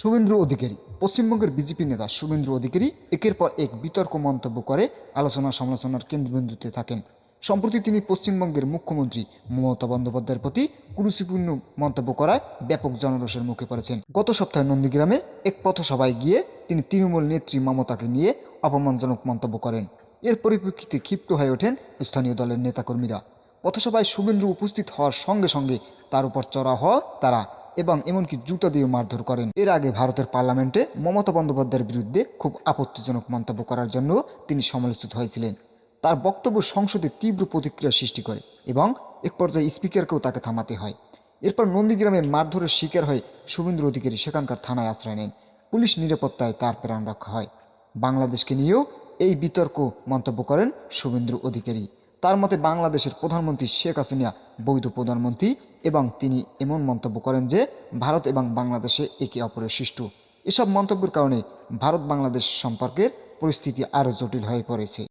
শুভেন্দু অধিকারী, পশ্চিমবঙ্গের বিজেপি নেতা শুভেন্দ্র অধিকারী একের পর এক বিতর্ক মন্তব্য করে আলোচনা সমালোচনার কেন্দ্রবিন্দুতে থাকেন। সম্প্রতি তিনি পশ্চিমবঙ্গের মুখ্যমন্ত্রী মমতা বন্দ্যোপাধ্যায়ের প্রতি কুরুচিপূর্ণ মন্তব্য করায় ব্যাপক জনরোষের মুখে পড়েছেন। গত সপ্তাহে নন্দীগ্রামে এক পথসভায় গিয়ে তিনি তৃণমূল নেত্রী মমতাকে নিয়ে অপমানজনক মন্তব্য করেন। এর পরিপ্রেক্ষিতে ক্ষিপ্ত হয়ে ওঠেন স্থানীয় দলের নেতাকর্মীরা। পথসভায় শুভেন্দু উপস্থিত হওয়ার সঙ্গে সঙ্গে তার উপর চড়া হওয়া তারা এবং এমনকি জুতা দিয়ে মারধর করেন। এর আগে ভারতের পার্লামেন্টে মমতা বন্দ্যোপাধ্যায়ের বিরুদ্ধে খুব আপত্তিজনক মন্তব্য করার জন্য তিনি সমালোচিত হয়েছিলেন। তার বক্তব্য সংসদে তীব্র প্রতিক্রিয়া সৃষ্টি করে এবং এক পর্যায়ে স্পিকারকেও তাকে থামাতে হয়। এরপর নন্দীগ্রামে মারধরের শিকার হয়ে শুভেন্দু অধিকারী সেখানকার থানায় আশ্রয় নেন। পুলিশ নিরাপত্তায় তার প্রাণ রক্ষা হয়। বাংলাদেশকে নিয়েও এই বিতর্ক মন্তব্য করেন শুভেন্দু অধিকারী। তার মতে বাংলাদেশের প্রধানমন্ত্রী শেখ হাসিনা, বৈধ প্রধানমন্ত্রী এবং তিনি এমন মন্তব্য করেন যে ভারত এবং বাংলাদেশে একে অপরের সৃষ্ট। এসব মন্তব্যের কারণে ভারত বাংলাদেশ সম্পর্কের পরিস্থিতি আরও জটিল হয়ে পড়েছে।